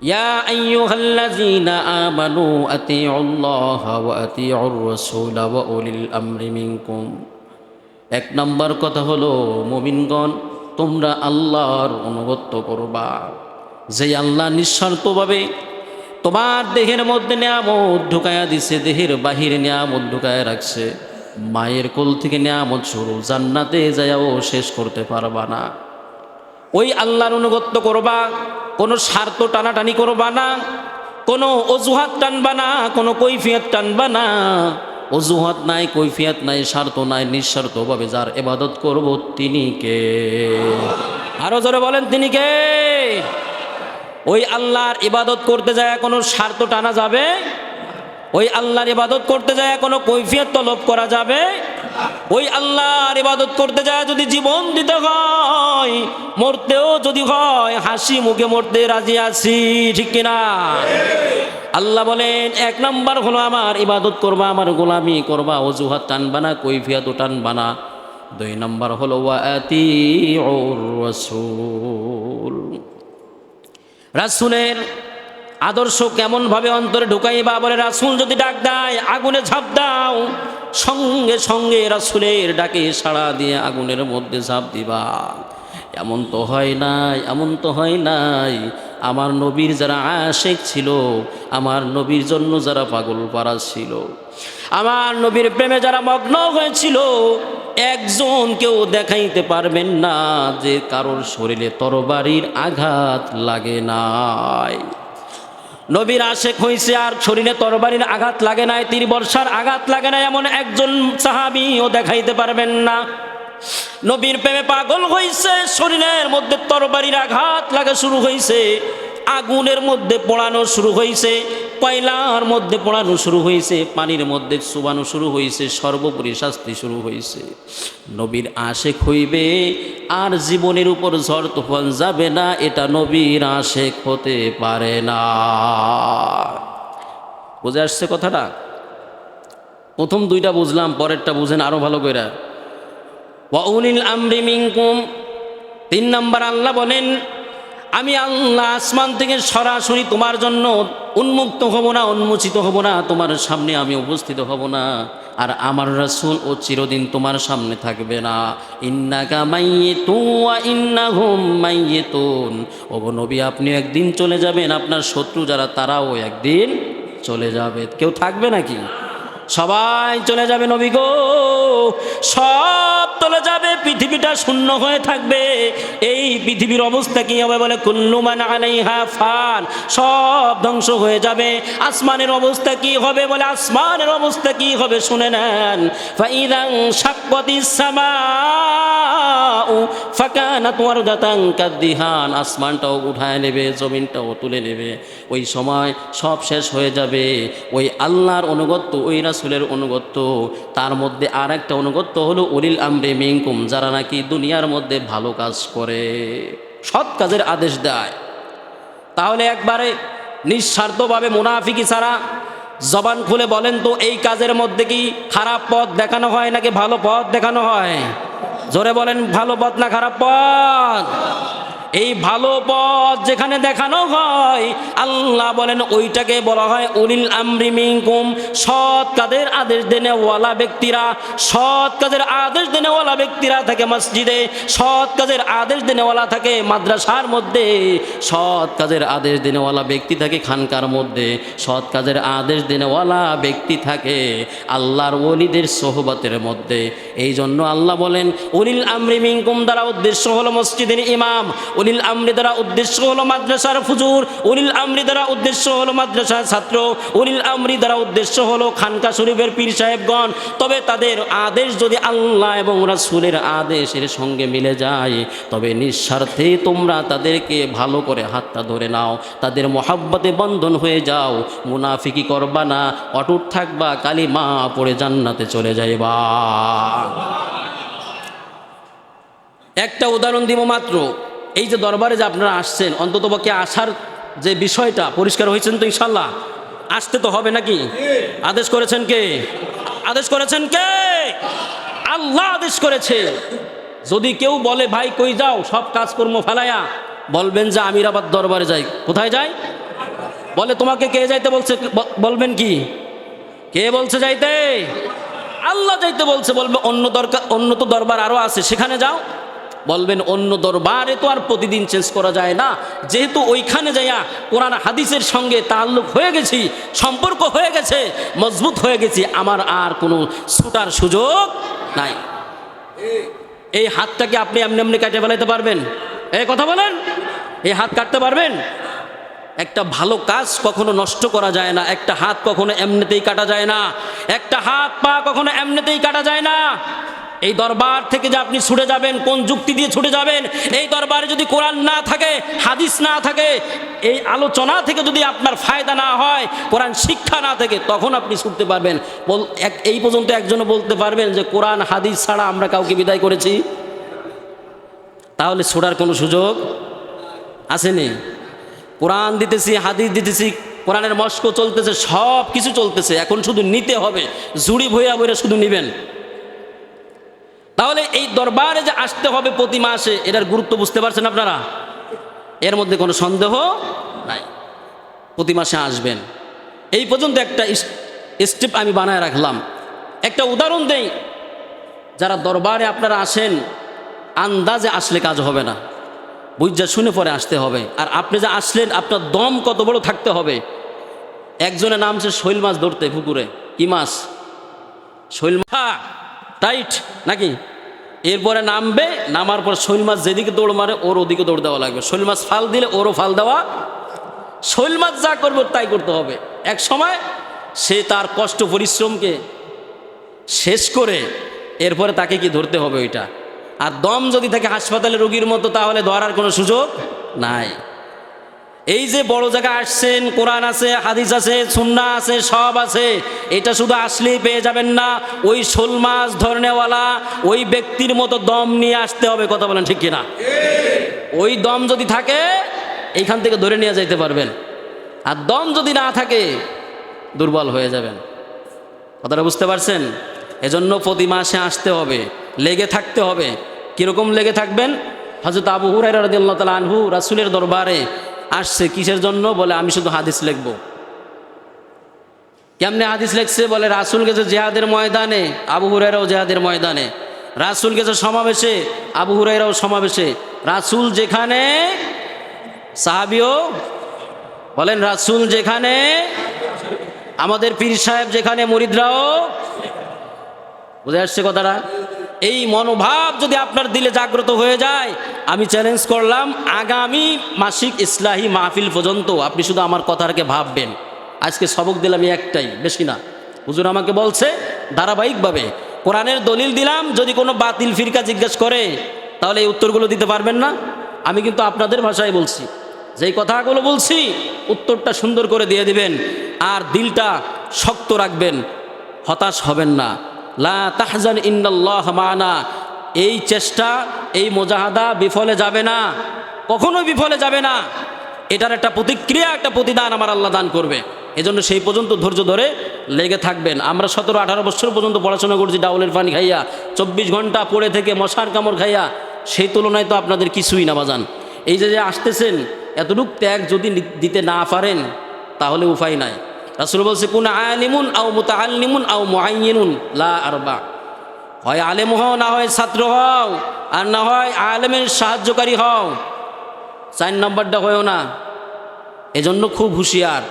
يا أيها الذين آمنوا أطيعوا الله وأطيعوا الرسول وأولي الأمر منكم এক নম্বর কথা হলো মুমিনগণ তোমরা আল্লাহর অনুগত্য করবা যে আল্লাহ নিঃস্বার্থভাবে তোমার দেহের মধ্যে নিয়ামত ঢুকায়া দিছে দেহের বাহিরে নিয়ামত ঢুকায়া রাখছে মায়ের কোল থেকে নিয়ামত শুরু জান্নাতে যায়াও শেষ করতে পারবা না ওই আল্লাহর অনুগত্য করবা কোনো স্বার্থ টানাটানি করবা না, কোনো অজুহাত টানবা না, কোনো কৈফিয়ত টানবা না। অজুহাত নাই, কৈফিয়াত নাই, স্বার্থ নাই, নিঃস্বার্থভাবে যার এবাদত করব তিনি কে? আরও জোরে বলেন, তিনি কে? ওই আল্লাহর ইবাদত করতে যায় কোনো স্বার্থ টানা যাবে? ওই আল্লাহর ইবাদত করতে যায় কোনো কৈফিয়ত তলব করা যাবে? ওই আল্লাহর ইবাদত করতে যায় যদি জীবন দিতে হয়, মরতেও যদি হয়, হাসি মুখে মরতে রাজি আছি, ঠিক কিনা? আল্লাহ বলেন, এক নাম্বার হলো আমার ইবাদত করবা, আমার গোলামি করবা, অজুহাত টানবা না, কৈফিয়ত টানবা না। দুই নাম্বার হলো ওয়াতি রসুল। রাসুলের আদর্শ কেমনভাবে অন্তরে ঢুকাইবা বলে রাসুল যদি ডাক দেয়, আগুনে ঝাঁপ দাও। সঙ্গে সঙ্গে রাসুলের ডাকে সাড়া দিয়ে আগুনের মধ্যে ঝাঁপ দিবা। এমন তো হয় নাই, এমন তো হয় নাই। আমার নবীর যারা আশেক ছিল, আমার নবীর জন্য যারা পাগল পাড়া ছিল, আমার নবীর প্রেমে যারা মগ্ন হয়েছিল, একজন কেউ দেখাইতে পারবেন না যে কারোর শরীরে তরবারির আঘাত লাগে নাই। নবীর আশেক হয়েছে আর শরীরে তরবারির আঘাত লাগে নাই, তীর বর্ষার আঘাত লাগে না এমন একজন সাহাবিও দেখাইতে পারবেন না। নবীর প্রেমে পাগল হয়েছে শরীরের মধ্যে তরবারির আঘাত লাগা শুরু হয়েছে আগুনের মধ্যে পোড়ানো শুরু হয়েছে কয়লার মধ্যে পড়ানো শুরু হয়েছে, পানির মধ্যে চুবানো শুরু হয়েছে, সর্বোপরি শাস্তি শুরু হয়েছে। নবীর আশেক হইবে, আর জীবনের উপর ঝড় তুফান যাবে না, এটা নবীর আশেক হতে পারে না। বুঝে আসছে কথাটা? প্রথম দুইটা বুঝলাম, পরেরটা বুঝেন আরও ভালো করে ওয়াউলিল আমরি মিনকুম, তিন নম্বর আল্লাহ বলেন আমি আল্লাহ আসমান থেকে সরাসরি তোমার জন্য উন্মুক্ত হব না, উন্মোচিত হব না, তোমার সামনে আমি উপস্থিত হব না। আর আমার রাসূল ও চিরদিন তোমার সামনে থাকবে না। ইন্নাকা মাইয়েতু ওয়া ইন্নাহুম মাইয়েতুন। ও গো নবী, আপনি একদিন চলে যাবেন, আপনার শত্রু যারা, তারাও একদিন চলে যাবে। কেউ থাকবে নাকি? সবাই চলে যাবে নবী গো। সব চলে যাবে, পৃথিবীটা শূন্য হয়ে থাকবে। এই পৃথিবীর অবস্থা কি হবে বলে? কুল্লুমান আলাইহা ফান। সব ধ্বংস হয়ে যাবে। আসমানের অবস্থা কি হবে বলে? আসমানের অবস্থা কি হবে শুনে নেন। ফাইদাং সাক্কাতিস সামাউ ফাকানাত ওয়ারদাতান কাদ্দিহান, আসমানটাও উঠায় নেবে, জমিনটাও তুলে নেবে। ওই সময় সব শেষ হয়ে যাবে। ওই আল্লাহর অনুগত্য, ওই রাসুলের অনুগত্য। তার মধ্যে আর একটা অনুগত্য হলো, উলিল আমরে মিঙ্কুম যারা নাকি দুনিয়ার মধ্যে ভালো কাজ করে, সৎ কাজের আদেশ দেয়। তাহলে একবারে নিঃস্বার্থভাবে মুনাফিকি ছাড়া জবান খুলে বলেন তো, এই কাজের মধ্যে কি খারাপ পথ দেখানো হয় নাকি ভালো পথ দেখানো হয়? জোরে বলেন ভালো পথ না খারাপ পথ? এই ভালো পথ যেখানে দেখানো হয়, আল্লাহ বলেন ওইটাকে বলা হয় উলিল আমরি মিনকুম। সৎ কাজের আদেশ দেনেওয়ালা ব্যক্তিরা, সৎ কাজের আদেশ দেনেওয়ালা ব্যক্তিরা থাকে মসজিদে, সৎ কাজের আদেশ দেনেওয়ালা থাকে মাদ্রাসার মধ্যে, সৎ কাজের আদেশ দেনেওয়ালা ব্যক্তি থাকে খানকার মধ্যে, সৎ কাজের আদেশ দেনেওয়ালা ব্যক্তি থাকে আল্লাহর ওলিদের সোহবতের মধ্যে। এই জন্য আল্লাহ বলেন, উলিল আমরি মিনকুম দ্বারা উদ্দেশ্য হলো মসজিদের ইমাম উলিল আমরি দ্বারা উদ্দেশ্য হলো মাদ্রাসার ফুজুর উলিল আমরি দ্বারা উদ্দেশ্য হলো মাদ্রাসার ছাত্র, উলিল আমরি দ্বারা উদ্দেশ্য হলো খানকা শরীফের পীর সাহেবগণ। তবে তাদের আদেশ যদি আল্লাহ এবং রাসূলের আদেশের সঙ্গে মিলে যায়, তবে নিঃস্বার্থে তোমরা তাদেরকে ভালো করে হাতটা ধরে নাও, তাদের মহাব্বতে বন্ধন হয়ে যাও, মুনাফিকি করবা না, অটুট থাকবা কালী মা পড়ে জান্নাতে চলে যাইবা। একটা উদাহরণ দিব মাত্র। এই যে দরবারে যে আপনারা আসছেন অন্ততপক্ষে আসার যে বিষয়টা পরিষ্কার হয়েছেন তো ইনশাল্লাহ। আসতে তো হবে নাকি? আদেশ করেছেন কে? আদেশ করেছেন কে? আল্লাহ আদেশ করেছে। যদি কেউ বলে, ভাই, কই যাও? সব কাজকর্ম ফেলায়া। বলবেন যে আমির আবার দরবারে যাই। কোথায় যাই? বলে, তোমাকে কে যাইতে বলছে? বলবেন কি? কে বলছে যাইতে? আল্লাহ যাইতে বলছে। বলবে, অন্য দরকার, অন্য তো দরবার আরও আছে, সেখানে যাও। বলবেন, অন্য দরবারে তো আর প্রতিদিন চেঞ্জ করা যায় না। যেহেতু ওইখানে যাইয়া কোরআন হাদিসের সঙ্গে তাল্লুক হয়ে গেছি, সম্পর্ক হয়ে গেছে, মজবুত হয়ে গেছি, আমার আর কোনো ছুটার সুযোগ নাই। এই হাতটাকে আপনি এমনি এমনি কাটে ফেলাইতে পারবেন? এই কথা বলেন, এই হাত কাটতে পারবেন? একটা ভালো কাজ কখনো নষ্ট করা যায় না, একটা হাত কখনো এমনিতেই কাটা যায় না, একটা হাত পা কখনো এমনিতেই কাটা যায় না। এই দরবার থেকে যে আপনি ছুটে যাবেন, কোন যুক্তি দিয়ে ছুটে যাবেন, এই দরবারে যদি কোরআন না থাকে, হাদিস না থাকে, এই আলোচনা থেকে যদি আপনার ফায়দা না হয়, কোরআন শিক্ষা না থাকে, তখন আপনি ছুটতে পারবেন। বল, এক, এই পর্যন্ত একজনও বলতে পারবেন যে, কোরআন, হাদিস ছাড়া আমরা কাউকে বিদায় করেছি। তাহলে ছোড়ার কোনো সুযোগ আসেনি? কোরআন দিতেছি, হাদিস দিতেছি, কোরআনের মস্ক চলতেছে সব কিছু চলতেছে, এখন শুধু নিতে হবে। জুড়ি ভইয়া বইরা শুধু নিবেন। তাহলে এই দরবারে যে আসতে হবে প্রতি মাসে, এটার গুরুত্ব বুঝতে পারছেন আপনারা? এর মধ্যে কোনো সন্দেহ নাই। প্রতি মাসে আসবেন। এই পর্যন্ত একটা স্টেপ আমি বানায় রাখলাম। একটা উদাহরণ দেই। যারা দরবারে আপনারা আসেন, আন্দাজে আসলে কাজ হবে না। বুঝা শুনে পরে আসতে হবে। আর আপনি যে আসলেন, আপনার দম কত বড় থাকতে হবে। একজনের নামছে শৈল মাছ ধরতে, পুকুরে। কি মাছ? শৈল মাছ? টাইট নাকি? এরপরে নামবে, নামার পর শৈল মাছ যেদিকে দৌড় মারে, ওর ওদিকে দৌড় দেওয়া লাগবে। শৈল মাছ ফাল দিলে ওরও ফাল দেওয়া। শৈল মাছ যা করবে, তাই করতে হবে। এক সময় সে তার কষ্ট, পরিশ্রমকে শেষ করে এরপরে তাকে কি ধরতে হবে ওইটা? আর দম যদি থাকে হাসপাতালে রোগীর মতো, তাহলে ধরার কোনো সুযোগ নাই। এই যে বড় জায়গায় আসছেন, কোরআন আছে, হাদিস আছে সুন্না আছে, সব আছে, এটা শুধু আসলেই পেয়ে যাবেন না। ওই শোল মাছ ধরনেওয়ালা, ওই ব্যক্তির মতো দম নিয়ে আসতে হবে, কথা বলেন ঠিক কিনা? ওই দম যদি থাকে, এইখান থেকে ধরে নিয়ে যাইতে পারবেন। আর দম যদি না থাকে, দুর্বল হয়ে যাবেন। কথাটা বুঝতে পারছেন? এজন্য প্রতি মাসে আসতে হবে, লেগে থাকতে হবে। কীরকম লেগে থাকবেন? হজরত আবু হুরাই রাদিয়াল্লাহু তাআলা আনহু রাসূলের দরবারে আসছে কিসের জন্য? বলে, আমি শুধু হাদিস লিখব। কেমনে হাদিস লিখছে? বলে, রাসূল গেছে জেহাদের ময়দানে, আবু হুরাইরাও জেহাদের ময়দানে। রাসূল গেছে সমাবেশে, আবু হুরাইরাও সমাবেশে। রাসূল যেখানে, সাহাবিও বলেন, রাসূল যেখানে, আমাদের পীর সাহেব যেখানে, মরিদরাও, বুঝে আসছে কথাটা? এই মনোভাব যদি আপনার দিলে জাগ্রত হয়ে যায়, আমি চ্যালেঞ্জ করলাম, আগামী মাসিক ইসলাহি মাহফিল পর্যন্ত আপনি শুধু আমার কথাটাকে ভাববেন। আজকে সবক দিলাম একটাই, বেশি না হুজুর আমাকে বলছে, ধারাবাহিকভাবে কোরআনের দলিল দিলাম, যদি কোনো বাতিল ফিরকা জিজ্ঞেস করে, তাহলে এই উত্তরগুলো দিতে পারবেন না? আমি কিন্তু আপনাদের ভাষায় বলছি, যেই কথাগুলো বলছি, উত্তরটা সুন্দর করে দিয়ে দিবেন, আর দিলটা শক্ত রাখবেন, হতাশ হবেন না। লা তাহজান ইন্নাল্লাহ মানা। এই চেষ্টা, এই মোজাহাদা বিফলে যাবে না। কখনোই বিফলে যাবে না। এটার একটা প্রতিক্রিয়া, একটা প্রতিদান আমার আল্লাহ দান করবে। এজন্য সেই পর্যন্ত ধৈর্য ধরে লেগে থাকবেন। আমরা সতেরো, আঠারো বছর পর্যন্ত পড়াশোনা করছি ডাউলের পানি খাইয়া। চব্বিশ ঘণ্টা পড়ে থেকে মশার কামড় খাইয়া। সেই তুলনায় তো আপনাদের কিছুই না, বাজান। এই যে যে আসতেছেন, এতটুক ত্যাগ যদি দিতে না পারেন, তাহলে উপায় নাই। রাসুল বলছে, কোন আলিমুন আও মুতা আলিমুন আও মুআইনুন লা আরবা। হয় আলেম হও, না হয় ছাত্র হও, আর না হয় আলেমের সাহায্যকারী হও। চার নম্বরটা হয়েও না। এজন্য খুব হুঁশিয়ার।